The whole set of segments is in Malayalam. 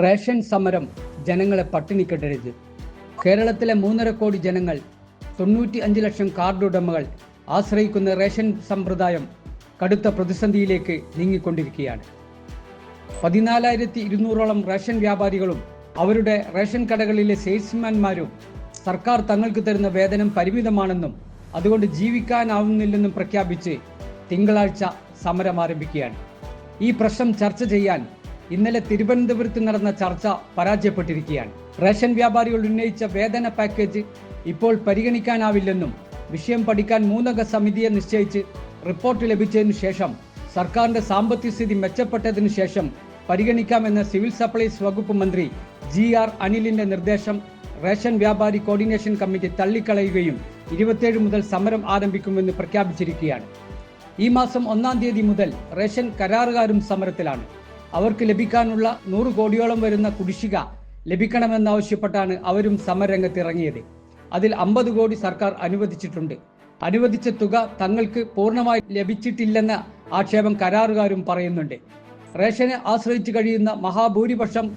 റേഷൻ സമരം ജനങ്ങളെ പട്ടിണിക്കെട്ടരുത് കേരളത്തിലെ മൂന്നര കോടി ജനങ്ങൾ തൊണ്ണൂറ്റി അഞ്ച് ലക്ഷം കാർഡ് ഉടമകൾ ആശ്രയിക്കുന്ന റേഷൻ സമ്പ്രദായം കടുത്ത പ്രതിസന്ധിയിലേക്ക് നീങ്ങിക്കൊണ്ടിരിക്കുകയാണ്. പതിനാലായിരത്തി ഇരുന്നൂറോളം റേഷൻ വ്യാപാരികളും അവരുടെ റേഷൻ കടകളിലെ സെയിൽസ്മാൻമാരും സർക്കാർ തങ്ങൾക്ക് തരുന്ന വേതനം പരിമിതമാണെന്നും അതുകൊണ്ട് ജീവിക്കാനാവുന്നില്ലെന്നും പ്രഖ്യാപിച്ച് തിങ്കളാഴ്ച സമരം ആരംഭിക്കുകയാണ്. ഈ പ്രശ്നം ചർച്ച ചെയ്യാൻ ഇന്നലെ തിരുവനന്തപുരത്ത് നടന്ന ചർച്ച പരാജയപ്പെട്ടിരിക്കുകയാണ്. റേഷൻ വ്യാപാരികൾ ഉന്നയിച്ച വേതന പാക്കേജ് ഇപ്പോൾ പരിഗണിക്കാനാവില്ലെന്നും വിഷയം പഠിക്കാൻ മൂന്നംഗ സമിതിയെ നിശ്ചയിച്ച് റിപ്പോർട്ട് ലഭിച്ചതിനു ശേഷം സർക്കാരിന്റെ സാമ്പത്തിക സ്ഥിതി മെച്ചപ്പെട്ടതിനു ശേഷം പരിഗണിക്കാമെന്ന സിവിൽ സപ്ലൈസ് വകുപ്പ് മന്ത്രി ജി ആർ അനിലിന്റെ നിർദ്ദേശം റേഷൻ വ്യാപാരി കോർഡിനേഷൻ കമ്മിറ്റി തള്ളിക്കളയുകയും ഇരുപത്തിയേഴ് മുതൽ സമരം ആരംഭിക്കുമെന്ന് പ്രഖ്യാപിച്ചിരിക്കുകയാണ്. ഈ മാസം ഒന്നാം തീയതി മുതൽ റേഷൻ കരാറുകാരും സമരത്തിലാണ്. അവർക്ക് ലഭിക്കാനുള്ള നൂറ് കോടിയോളം വരുന്ന കുടിശ്ശിക ലഭിക്കണമെന്നാവശ്യപ്പെട്ടാണ് അവരും സമരരംഗത്തിറങ്ങിയത്. അതിൽ അമ്പത് കോടി സർക്കാർ അനുവദിച്ചിട്ടുണ്ട്. അനുവദിച്ച തുക തങ്ങൾക്ക് പൂർണമായി ലഭിച്ചിട്ടില്ലെന്ന ആക്ഷേപം കരാറുകാരും പറയുന്നുണ്ട്. റേഷനെ ആശ്രയിച്ച് കഴിയുന്ന മഹാഭൂരിപക്ഷം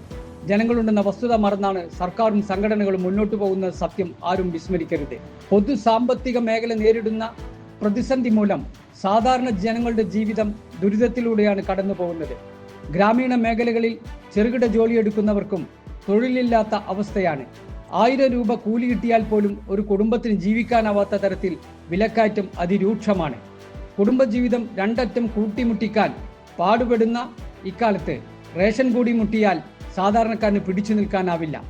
ജനങ്ങളുണ്ടെന്ന വസ്തുത മറന്നാണ് സർക്കാരും സംഘടനകളും മുന്നോട്ടു പോകുന്ന സത്യം ആരും വിസ്മരിക്കരുത്. പൊതു സാമ്പത്തിക മേഖല നേരിടുന്ന പ്രതിസന്ധി മൂലം സാധാരണ ജനങ്ങളുടെ ജീവിതം ദുരിതത്തിലൂടെയാണ് കടന്നു പോകുന്നത് ഗ്രാമീണ മേഖലകളിൽ ചെറുകിട ജോലിയെടുക്കുന്നവർക്കും തൊഴിലില്ലാത്ത അവസ്ഥയാണ്. ആയിരം രൂപ കൂലി കിട്ടിയാൽ പോലും ഒരു കുടുംബത്തിന് ജീവിക്കാനാവാത്ത തരത്തിൽ വിലക്കയറ്റം അതിരൂക്ഷമാണ്. കുടുംബജീവിതം രണ്ടറ്റം കൂട്ടിമുട്ടിക്കാൻ പാടുപെടുന്ന ഇക്കാലത്ത് റേഷൻ കൂടി മുട്ടിയാൽ സാധാരണക്കാരന് പിടിച്ചു നിൽക്കാനാവില്ല.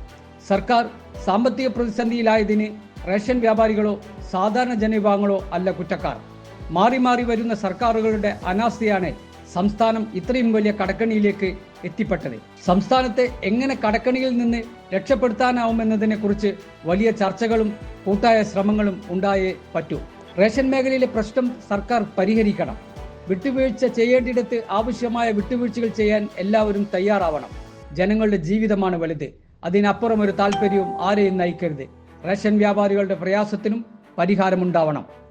സർക്കാർ സാമ്പത്തിക പ്രതിസന്ധിയിലായതിന് റേഷൻ വ്യാപാരികളോ സാധാരണ ജനവിഭാഗങ്ങളോ അല്ല കുറ്റക്കാർ. മാറി മാറി വരുന്ന സർക്കാരുകളുടെ അനാസ്ഥയാണ് സംസ്ഥാനം ഇത്രയും വലിയ കടക്കണിയിലേക്ക് എത്തിപ്പെട്ടത്. സംസ്ഥാനത്തെ എങ്ങനെ കടക്കണിയിൽ നിന്ന് രക്ഷപ്പെടുത്താനാവുമെന്നതിനെ കുറിച്ച് വലിയ ചർച്ചകളും കൂട്ടായ ശ്രമങ്ങളും ഉണ്ടായേ പറ്റൂ. റേഷൻ മേഖലയിലെ പ്രശ്നം സർക്കാർ പരിഹരിക്കണം. വിട്ടുവീഴ്ച ചെയ്യേണ്ടിടത്ത് ആവശ്യമായ വിട്ടുവീഴ്ചകൾ ചെയ്യാൻ എല്ലാവരും തയ്യാറാവണം. ജനങ്ങളുടെ ജീവിതമാണ് വലുത്. അതിനപ്പുറം ഒരു താല്പര്യവും ആരെയും നയിക്കരുത്. റേഷൻ വ്യാപാരികളുടെ പ്രയാസത്തിനും പരിഹാരമുണ്ടാവണം.